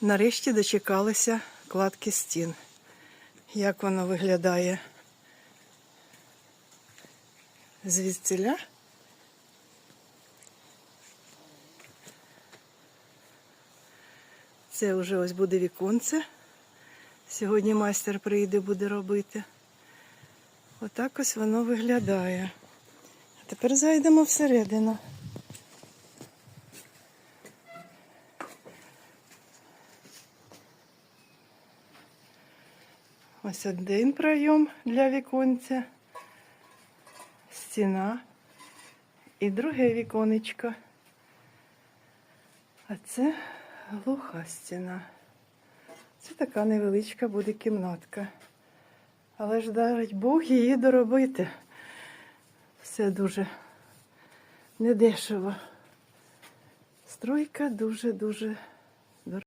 Нарешті дочекалися кладки стін. Як воно виглядає звідсіля? Це вже ось буде віконце. Сьогодні майстер прийде, буде робити. Отак ось воно виглядає. А тепер зайдемо всередину. Ось один прийом для віконця, стіна і друге віконечко. А це глуха стіна. Це така невеличка буде кімнатка. Але ж дай Бог її доробити. Все дуже недешево. Стройка дуже-дуже